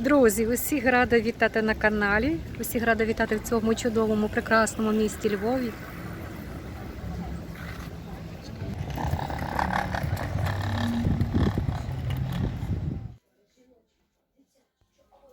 Друзі, усіх рада вітати на каналі. Усіх рада вітати в цьому чудовому, прекрасному місті Львові.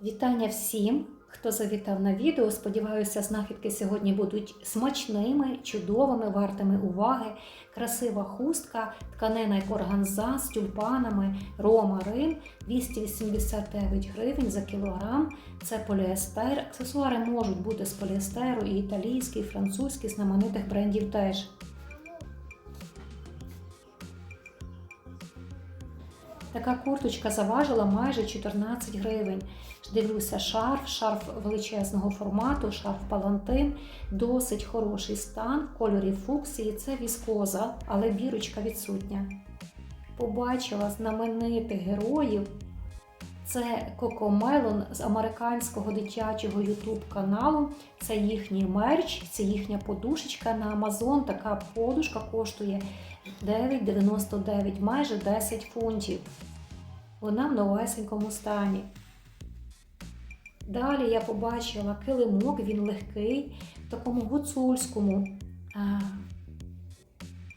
Вітання всім, хто завітав на відео. Сподіваюся, знахідки сьогодні будуть смачними, чудовими, вартими уваги. Красива хустка, тканина як органза з тюльпанами, рома Рим 289 гривень за кілограм. Це поліестер. Аксесуари можуть бути з поліестеру, і італійський, і французький, знаменитих брендів теж. Така курточка заважила майже 14 гривень. Дивлюся, шарф, шарф величезного формату, шарф палантин, досить хороший стан, кольорі фуксії. Це віскоза, але бірочка відсутня. Побачила знаменитих героїв. Це Кокомелон з американського дитячого ютуб каналу. Це їхній мерч, це їхня подушечка на Амазон. Така подушка коштує 9,99, майже 10 фунтів. Вона в новесенькому стані. Далі я побачила килимок, він легкий, в такому гуцульському а,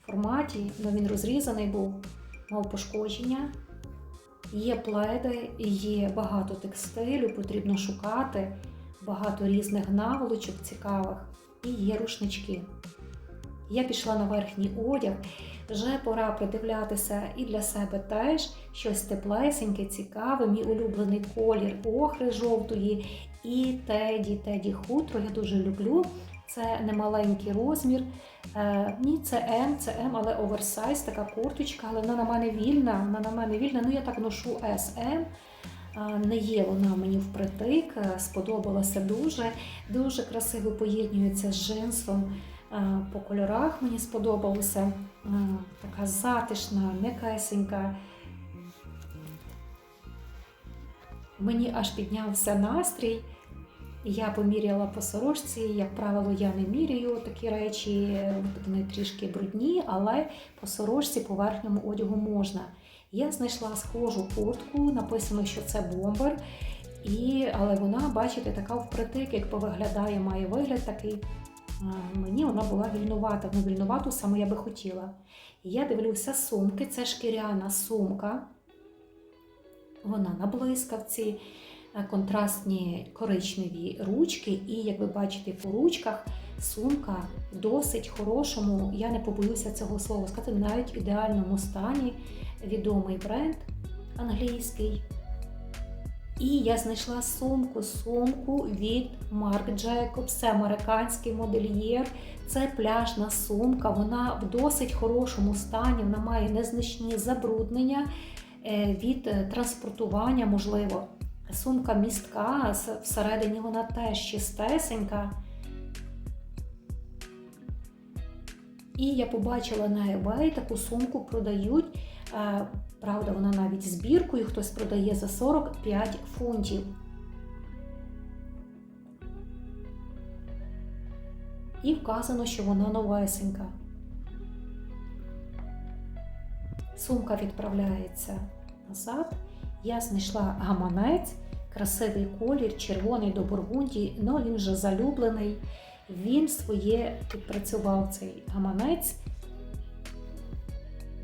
форматі, але він розрізаний був, мав пошкодження. Є пледи, є багато текстилю, потрібно шукати, багато різних наволочок цікавих і є рушнички. Я пішла на верхній одяг, вже пора придивлятися і для себе теж щось теплесеньке, цікаве, мій улюблений колір охри жовтої і теді, теді хутро. Я дуже люблю. Це немаленький розмір. Е, ні, це М, це М, але оверсайз, така курточка, але вона на мене вільна. Вона на мене вільна. Ну я так ношу. Е, Не є вона мені впритик, е, сподобалася дуже. Дуже красиво поєднується з джинсом. Е, По кольорах мені сподобалося. Така затишна, м'якесенька. Мені аж піднявся настрій. Я поміряла по сорочці, як правило, я не міряю такі речі, вони трішки брудні, але по сорочці по верхньому одягу можна. Я знайшла схожу куртку, написано, що це бомбер, і, але вона, бачите, така впритик, як виглядає, має вигляд такий. Мені вона була вільнувата, ну вільнувату саме я би хотіла. Я дивлюся сумки, це шкіряна сумка. Вона на блискавці, е, контрастні коричневі ручки, і, як ви бачите, по ручках сумка в досить хорошому, я не побоюся цього слова сказати, навіть в ідеальному стані. Відомий бренд англійський. І я знайшла сумку, сумку від Marc Jacobs, це американський модельєр. Це пляжна сумка, вона в досить хорошому стані, вона має незначні забруднення е, від е, транспортування, можливо. Сумка містка, всередині вона теж чистесенька. І я побачила на eBay таку сумку продають. Правда, вона навіть з біркою хтось продає за 45 фунтів. І вказано, що вона новесенька. Сумка відправляється назад. Я знайшла гаманець, красивий колір, червоний до бургунді, але він вже залюблений. Він своє відпрацював цей гаманець.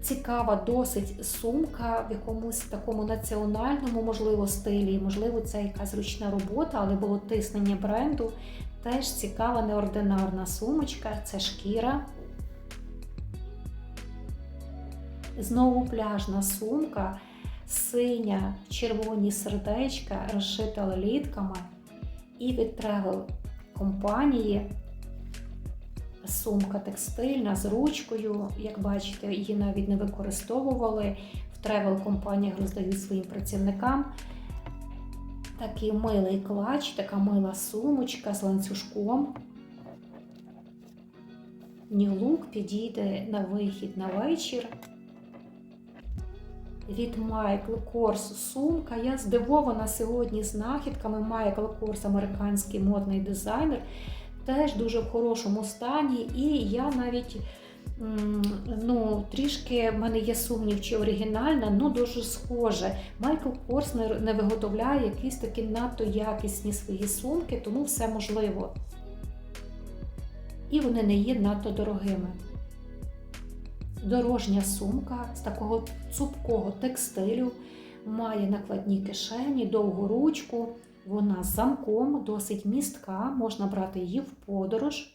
Цікава досить сумка в якомусь такому національному, можливо, стилі. Можливо, це якась ручна робота, але було тиснення бренду. Теж цікава, неординарна сумочка, це шкіра. Знову пляжна сумка, синя, червоні сердечка, розшита лелітками. І від Travel компанії сумка текстильна з ручкою. Як бачите, її навіть не використовували. В тревел компаніях роздають своїм працівникам. Такий милий клач, така мила сумочка з ланцюжком. Look підійде на вихід на вечір. Від Майкл Корс сумка. Я здивована сьогодні знахідками. Майкл Корс, американський модний дизайнер, теж дуже в хорошому стані. І я навіть ну, трішки в мене є сумнів, чи оригінальна, ну дуже схоже. Майкл Корс не, виготовляє якісь такі надто якісні свої сумки, тому все можливо. І вони не є надто дорогими. Дорожня сумка з такого цупкого текстилю, має накладні кишені, довгу ручку. Вона з замком, досить містка, можна брати її в подорож.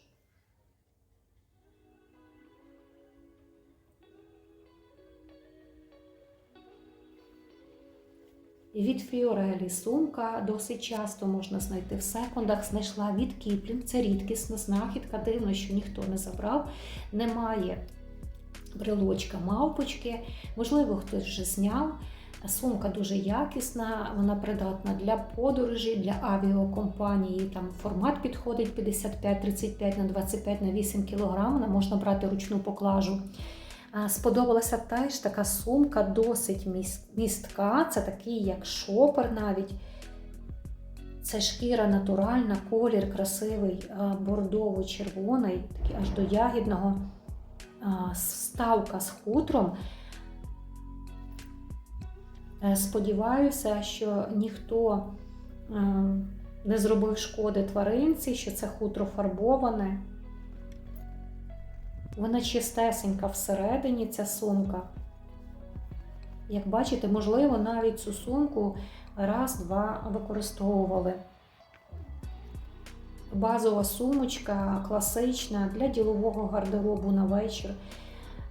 Від Фіорелі сумка досить часто можна знайти в секундах. Знайшла від Кіплінг. Це рідкісна знахідка. Дивно, що ніхто не забрав. Немає брелочка мавпочки. Можливо, хтось вже зняв. Сумка дуже якісна, вона придатна для подорожі, для авіакомпанії. Там формат підходить 55-35 на 25 на 8 кг. Вона можна брати ручну поклажу. Сподобалася теж така сумка, досить містка. Це такий, як шопер навіть. Це шкіра натуральна, колір красивий, бордово-червоний, такий аж до ягідного. А, Вставка з хутром. Е, Сподіваюся, що ніхто е, не зробив шкоди тваринці, що це хутро фарбоване. Вона чистесенька всередині, ця сумка. Як бачите, можливо, навіть цю сумку раз-два використовували. Базова сумочка, класична для ділового гардеробу на вечір.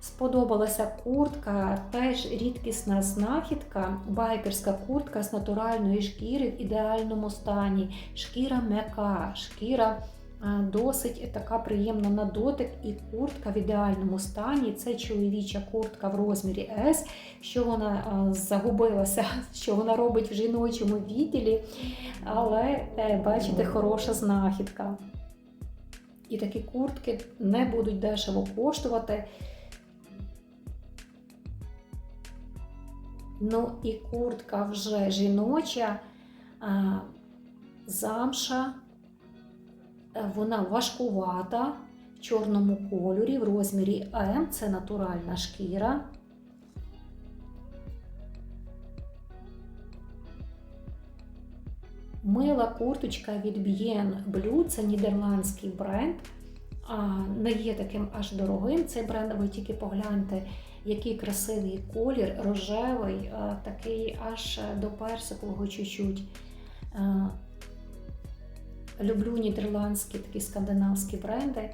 Сподобалася куртка, теж рідкісна знахідка, байкерська куртка з натуральної шкіри в ідеальному стані. Шкіра м'яка, шкіра досить така приємна на дотик, і куртка в ідеальному стані. Це чоловіча куртка в розмірі S, що вона загубилася, що вона робить в жіночому відділі. Але е, бачите, хороша знахідка. І такі куртки не будуть дешево коштувати. Ну і куртка вже жіноча, замша, Е, вона важкувата в чорному кольорі, в розмірі М, це натуральна шкіра. Мила курточка від Bien Blue, це нідерландський бренд. Не є таким аж дорогим цей бренд, ви тільки погляньте, який красивий колір, рожевий, такий аж до персикового чуть-чуть. Люблю нідерландські такі скандинавські бренди,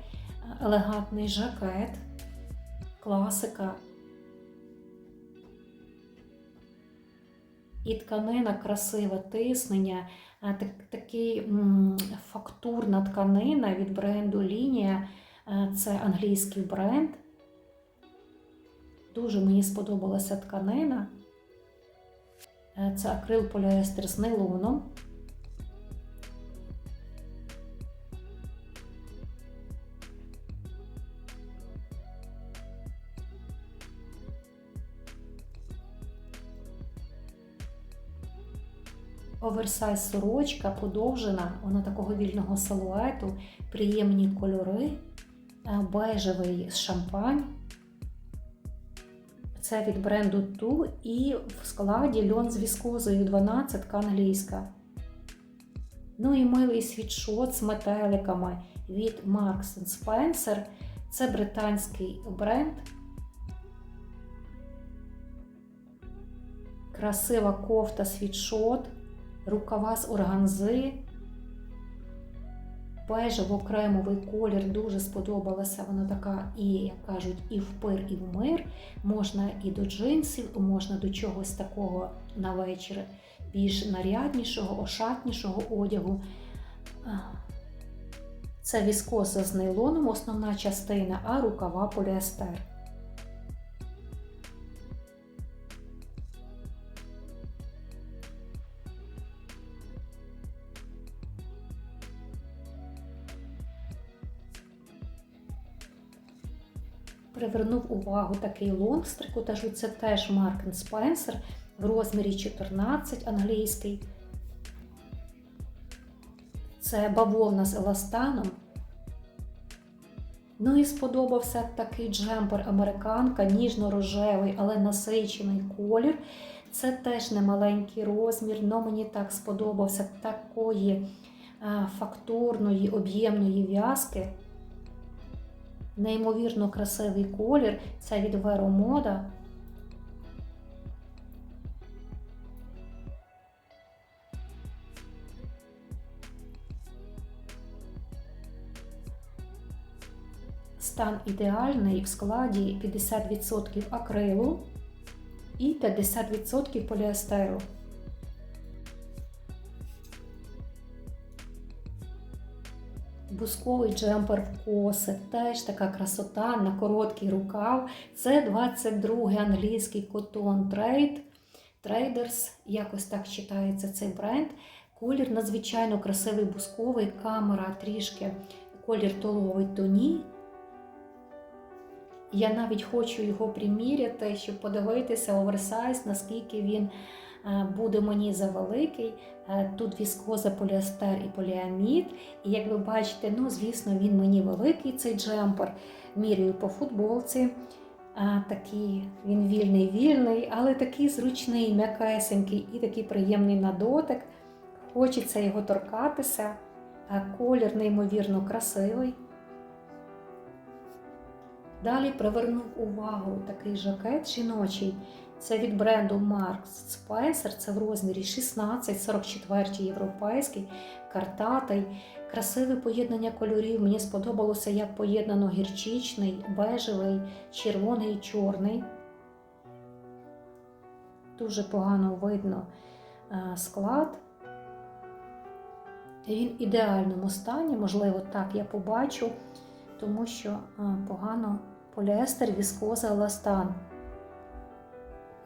елегантний жакет, класика. І тканина красива, тиснення, так, такий фактурна тканина від бренду Лінія. Е, Це англійський бренд. Дуже мені сподобалася тканина. Е, Це акрил поліестер з нейлоном. Оверсайз сорочка подовжена, вона такого вільного силуету, приємні кольори, е, бежевий шампань. Це від бренду Ту і в складі льон з віскозою 12 англійська. Ну і милий світшот з метеликами від Marks Spencer. Це британський бренд. Красива кофта світшот рукава з органзи, бежево-кремовий колір дуже сподобалася. Вона така, і, як кажуть, і в пир, і в мир. Можна і до джинсів, можна до чогось такого на вечір, більш наряднішого, ошатнішого одягу. Це віскоза з нейлоном, основна частина, а рукава поліестер. Привернув увагу такий лонг з трикотажу. Це теж Mark Spencer в розмірі 14 англійський. Це бавовна з еластаном. Ну і сподобався такий джемпер американка, ніжно-рожевий, але насичений колір. Це теж не маленький розмір, але мені так сподобався такої фактурної, об'ємної в'язки. Неймовірно красивий колір. Це від Moda. Стан ідеальний в складі 50% акрилу і 50% поліестеру. Бусковий джемпер в коси, теж така красота на короткий рукав. Це 22-й англійський котон Trade. Traders, якось так читається цей бренд. Колір надзвичайно красивий бусковий, камера трішки колір толовий тоні. Я навіть хочу його приміряти, щоб подивитися оверсайз, наскільки він буде мені завеликий. Е, Тут віскоза, поліестер і поліамід. І як ви бачите, ну, звісно, він мені великий, цей джемпер. Міряю по футболці. А, такий він вільний, вільний, але такий зручний, м'якесенький і такий приємний на дотик. Хочеться його торкатися. А колір неймовірно красивий. Далі привернув увагу такий жакет жіночий. Це від бренду Marks Spencer, це в розмірі 16, 44 європейський, картатий, красиве поєднання кольорів. Мені сподобалося, як поєднано гірчичний, бежевий, червоний і чорний. Дуже погано видно е, склад. Він в ідеальному стані, можливо, так я побачу, тому що е, погано поліестер, віскоза, еластан.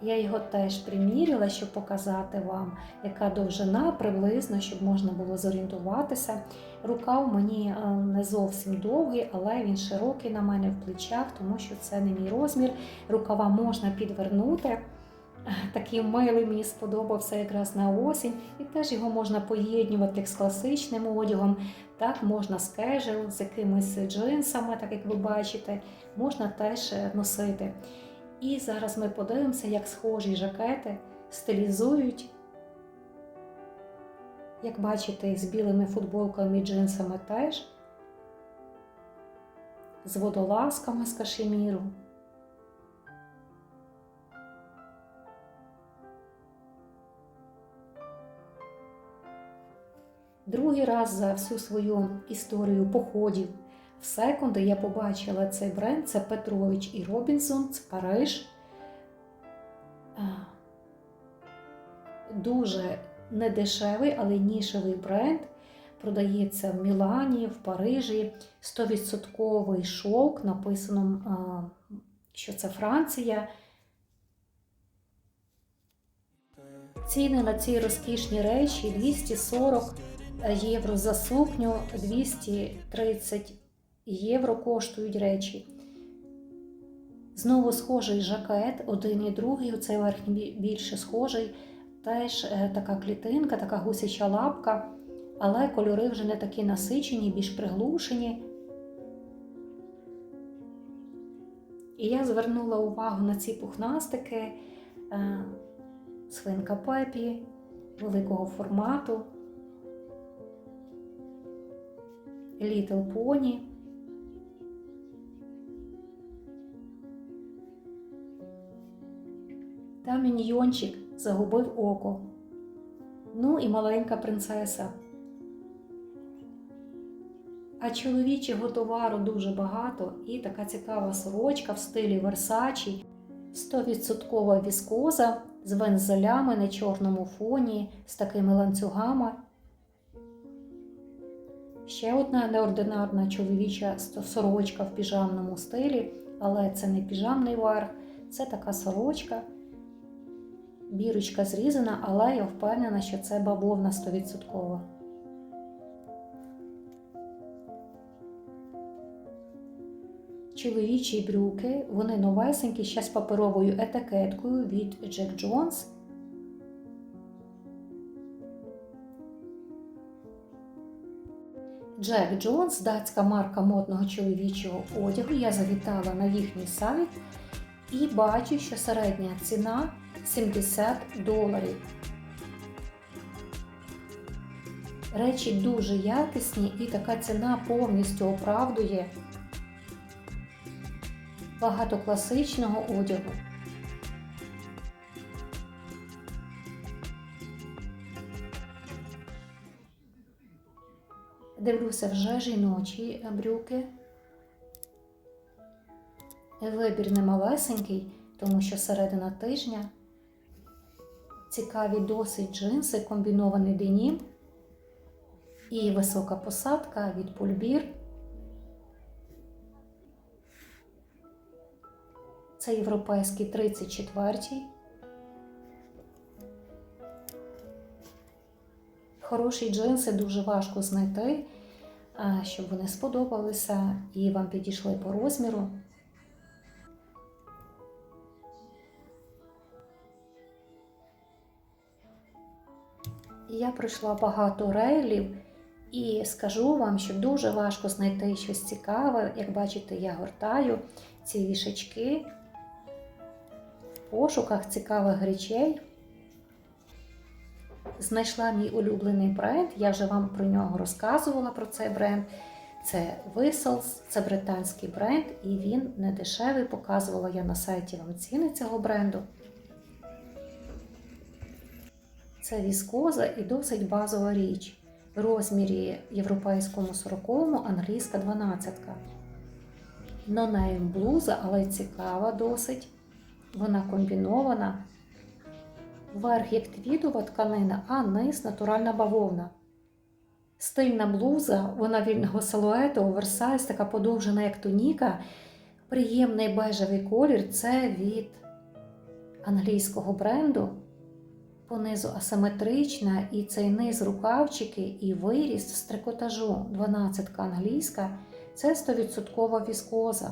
Я його теж приміряла, щоб показати вам, яка довжина приблизно, щоб можна було зорієнтуватися. Рукав мені е, не зовсім довгий, але він широкий на мене в плечах, тому що це не мій розмір. Рукава можна підвернути. Такий милий мені сподобався якраз на осінь, і теж його можна поєднувати з класичним одягом. Так, можна з кежел, з якимись джинсами, так як ви бачите, можна теж носити. І зараз ми подивимося, як схожі жакети стилізують. Як бачите, з білими футболками і джинсами теж, з водолазками з кашеміру. Другий раз за всю свою історію походів в секунди я побачила цей бренд. Це Петрович і Робінсон, це Париж. Дуже недешевий, але нішевий бренд. Продається в Мілані, в Парижі. 100% шовк, написано, що це Франція. Ціни на ці розкішні речі 240 євро за сукню, 230 євро коштують речі. Знову схожий жакет, один і другий, оцей верхній більше схожий. Теж е, така клітинка, така гусяча лапка, але кольори вже не такі насичені, більш приглушені. І я звернула увагу на ці пухнастики, е, свинка пепі великого формату, Little Pony. Та міньйончик загубив око. Ну і маленька принцеса. А чоловічого товару дуже багато і така цікава сорочка в стилі Версачі, 100% віскоза з вензелями на чорному фоні, з такими ланцюгами. Ще одна неординарна чоловіча сорочка в піжамному стилі, але це не піжамний верх, це така сорочка. Бірочка зрізана, але я впевнена, що це бавовна 100%. Чоловічі брюки, вони новесенькі, ще з паперовою етикеткою від Jack Jones. Джек Джонс, датська марка модного чоловічого одягу. Я завітала на їхній сайт і бачу, що середня ціна 70 доларів. Речі дуже якісні і така ціна повністю оправдує багато класичного одягу. Дивлюся вже жіночі брюки. Вибір не малесенький, тому що середина тижня. Цікаві досить джинси, комбінований денім і висока посадка від пульбір. Це європейський 34-й. Хороші джинси дуже важко знайти, щоб вони сподобалися і вам підійшли по розміру. Я пройшла багато рейлів і скажу вам, що дуже важко знайти щось цікаве. Як бачите, я гортаю ці вішачки в пошуках цікавих речей. Знайшла мій улюблений бренд, я вже вам про нього розказувала про цей бренд. Це Whistles, це британський бренд, і він не дешевий. Показувала я на сайті вам ціни цього бренду. Це віскоза і досить базова річ. В розмірі європейському 40-му, англійська 12-ка. Нонейм блуза, але цікава досить. Вона комбінована. Верх як твідова тканина, а низ натуральна бавовна. Стильна блуза, вона вільного силуету, оверсайз, така подовжена, як туніка. Приємний бежевий колір це від англійського бренду. Понизу асиметрична, і цей низ рукавчики, і виріс з трикотажу 12 англійська це 100% віскоза.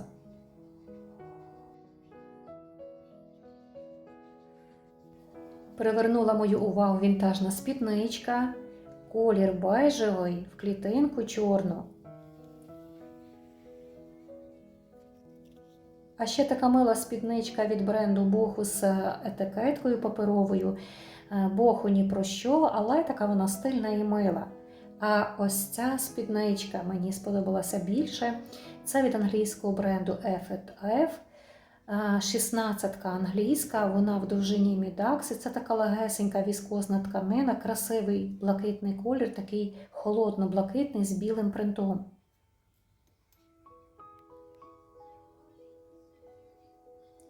Привернула мою увагу вінтажна спідничка, колір бежевий в клітинку чорну. А ще така мила спідничка від бренду Боху з етикеткою паперовою. Боху ні про що, але така вона стильна і мила. А ось ця спідничка мені сподобалася більше. Це від англійського бренду F&F. 16-ка англійська, вона в довжині мідакси. Це така легесенька віскозна тканина, красивий блакитний колір, такий холодно-блакитний з білим принтом.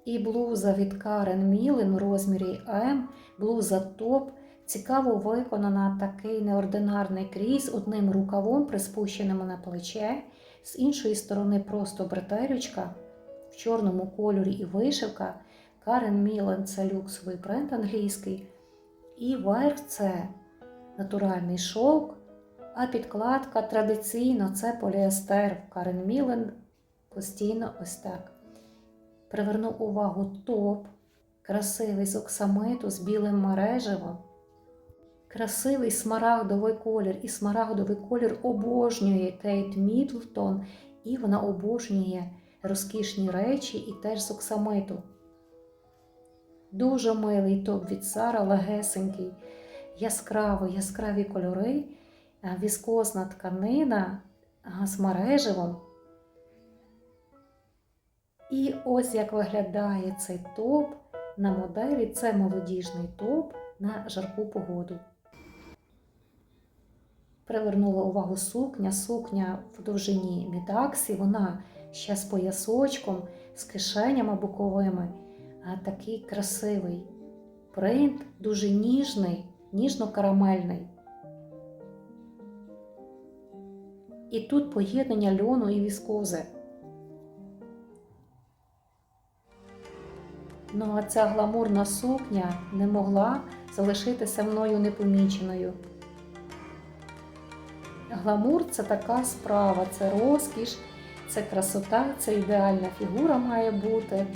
І блуза від Karen Millen в розмірі М, блуза топ. Цікаво виконана такий неординарний крій одним рукавом, приспущеним на плече, з іншої сторони просто бретелючка в чорному кольорі і вишивка. Karen Millen – це люксовий бренд англійський. І верх це натуральний шовк, а підкладка традиційно це поліестер. Karen Millen постійно ось так. Приверну увагу топ, красивий з оксамиту з білим мережевом. Красивий смарагдовий колір. І смарагдовий колір обожнює Кейт Мідлтон, і вона обожнює розкішні речі і теж з оксамиту. Дуже милий топ від Сара, легесенький, яскравий, яскраві кольори, віскозна тканина з мережевом. І ось як виглядає цей топ на моделі. Це молодіжний топ на жарку погоду. Привернула увагу сукня, сукня в довжині мідаксі, вона ще з поясочком, з кишенями боковими. А такий красивий принт, дуже ніжний, ніжно-карамельний. І тут поєднання льону і віскози. Ну, а ця гламурна сукня не могла залишитися мною непоміченою. Гламур це така справа, це розкіш, це красота, це ідеальна фігура має бути,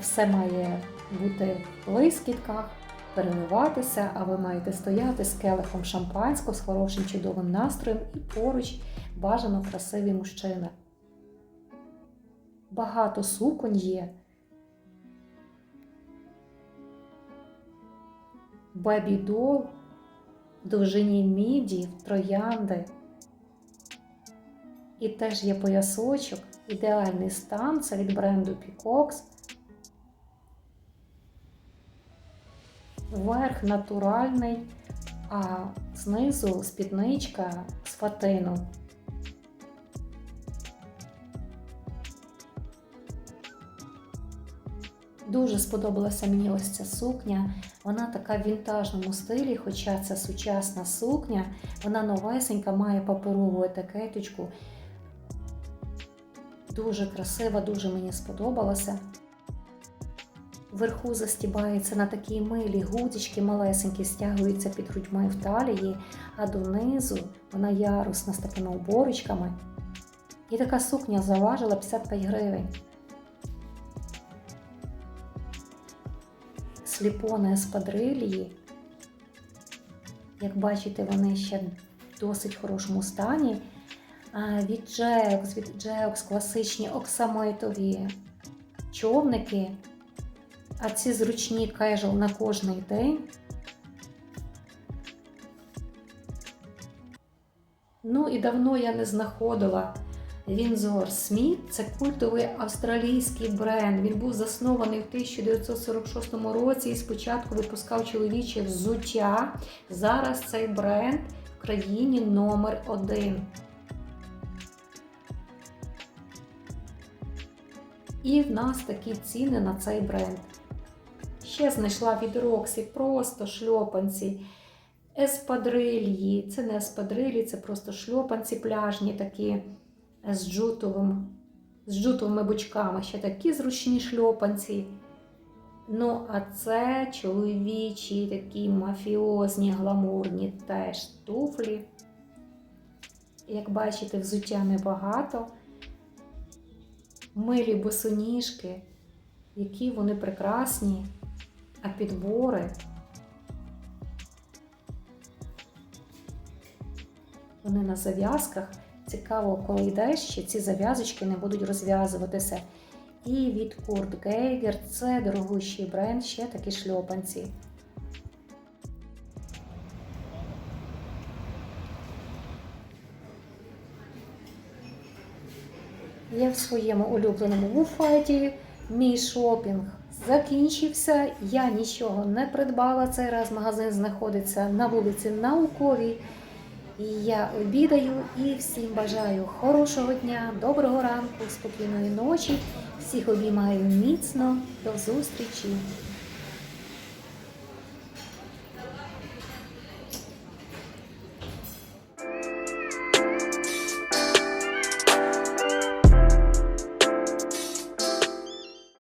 все має бути в блискітках, переливатися, а ви маєте стояти з келихом шампанського, з хорошим чудовим настроєм і поруч бажано красиві мужчини. Багато суконь є. Бебі-дол в довжині міді, троянди. І теж є поясочок, ідеальний стан, це від бренду Peacox. Верх натуральний, а знизу спідничка з фатину. Дуже сподобалася мені ось ця сукня. Вона така в вінтажному стилі, хоча це сучасна сукня. Вона новесенька, має паперову етикеточку. Дуже красива, дуже мені сподобалася. Вверху застібається на такі милі гудзички малесенькі, стягуються під грудьми в талії, а донизу вона ярусна з такими оборочками. І така сукня заважила 55 гривень. Сліпони еспадрилії. Як бачите, вони ще в досить хорошому стані. Від Джеокс, від Джеокс класичні оксамитові човники. А ці зручні кежел на кожний день. Ну і давно я не знаходила Вінзор Сміт. Це культовий австралійський бренд. Він був заснований в 1946 році і спочатку випускав чоловіче взуття. Зараз цей бренд в країні номер один. І в нас такі ціни на цей бренд. Ще знайшла від Роксі просто шльопанці. Еспадрильї. Це не еспадрилі, це просто шльопанці пляжні такі з джутовим, з джутовими бочками. Ще такі зручні шльопанці. Ну, а це чоловічі, такі мафіозні, гламурні теж туфлі. Як бачите, взуття небагато. Милі босоніжки, які вони прекрасні, а підбори. Вони на зав'язках. Цікаво, коли йдеш, ще ці зав'язочки не будуть розв'язуватися. І від Kurt Geiger це дорогущий бренд, ще такі шльопанці. Я в своєму улюбленому вуфайті. Мій шопінг закінчився. Я нічого не придбала. Цей раз магазин знаходиться на вулиці Науковій. Я обідаю і всім бажаю хорошого дня, доброго ранку, спокійної ночі. Всіх обіймаю міцно. До зустрічі!